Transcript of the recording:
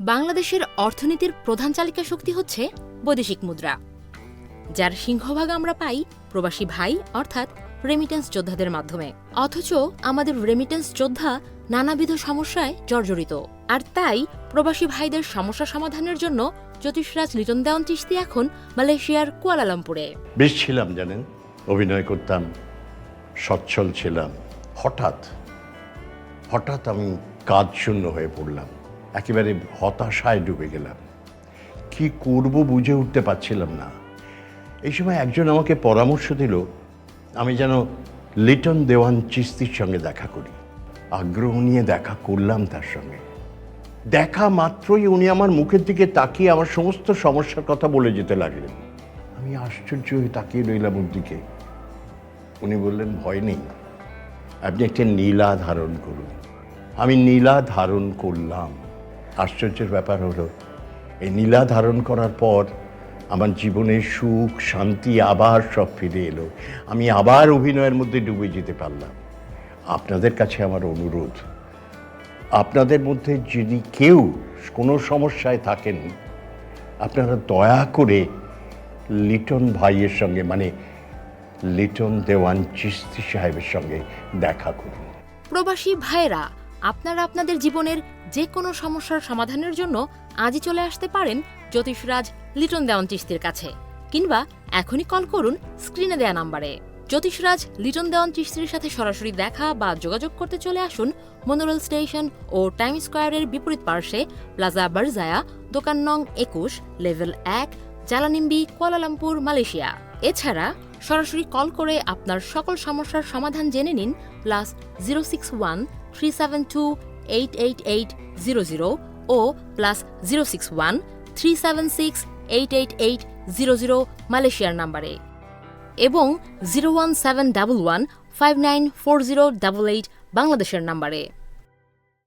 বাংলাদেশের অর্থনীতির প্রধান চালিকা শক্তি হচ্ছে বৈদেশিক মুদ্রা, যার সিংহভাগ আমরা পাই প্রবাসী ভাই, অর্থাৎ রেমিটেন্স যোদ্ধাদের মাধ্যমে। অথচ আমাদের রেমিটেন্স যোদ্ধা নানাবিধ সমস্যায় জর্জরিত। আর তাই প্রবাসী ভাইদের সমস্যা সমাধানের জন্য জ্যোতিষরাজ লিটন দেওয়ান চিস্তি এখন মালয়েশিয়ার কুয়ালালামপুরে। বেশ ছিলাম, জানেন? অভিনয় করতাম, সচ্ছল ছিলাম। হঠাৎ হঠাৎ আমি কাজ শূন্য হয়ে পড়লাম। একেবারে হতাশায় ডুবে গেলাম। কি করব বুঝে উঠতে পারছিলাম না। এই সময় একজন আমাকে পরামর্শ দিল, আমি যেন লিটন দেওয়ান চিস্তির সঙ্গে দেখা করি। আগ্রহ নিয়ে দেখা করলাম তার সঙ্গে। দেখা মাত্রই উনি আমার মুখের দিকে তাকিয়ে আমার সমস্ত সমস্যার কথা বলে যেতে লাগলেন। আমি আশ্চর্য হয়ে তাকিয়ে রইলাম ওর দিকে। উনি বললেন, ভয় নেই। আপনি একটা নীলা ধারণ করুন। আমি নীলা ধারণ করলাম। আশ্চর্যের ব্যাপার হলো, এই নীলা ধারণ করার পর আমার জীবনের সুখ, শান্তি, আবার সব ফিরে এলো। আমি আবার অভিনয়ের মধ্যে ডুবে যেতে পারলাম। আপনাদের কাছে আমার অনুরোধ, আপনাদের মধ্যে যদি কেউ কোনো সমস্যায় থাকেন, আপনারা দয়া করে লিটন ভাইয়ের সঙ্গে মানে লিটন দেওয়ান চিস্তি সাহেবের সঙ্গে দেখা করুন। প্রবাসী ভাইয়েরা আপনারা আপনাদের জীবনের যে কোনো সমস্যার সমাধানের জন্য আজই চলে আসতে পারেন জ্যোতিষরাজ লিটন দেওয়ান চিস্তির কাছে। কিংবা এখনই কল করুন স্ক্রিনে দেয়া নাম্বারে। জ্যোতিষরাজ লিটন দেওয়ান চিস্তির সাথে সরাসরি দেখা বা যোগাযোগ করতে চলে আসুন মনোরেল স্টেশন ও টাইম স্কোয়ারের বিপরীত পার্শ্বে প্লাজা বারজায়া, দোকান নং একুশ, লেভেল এক জালানিম্বি কুয়ালালামপুর, মালয়েশিয়া। এছাড়া সরাসরি কল করে আপনার সকল সমস্যার সমাধান জেনে নিন plus zero six one three seven two eight eight eight zero zero ও plus zero six one three seven six eight eight eight zero zero মালয়েশিয়ার নাম্বারে এবং zero one seven double one five nine four zero double eight বাংলাদেশের নাম্বারে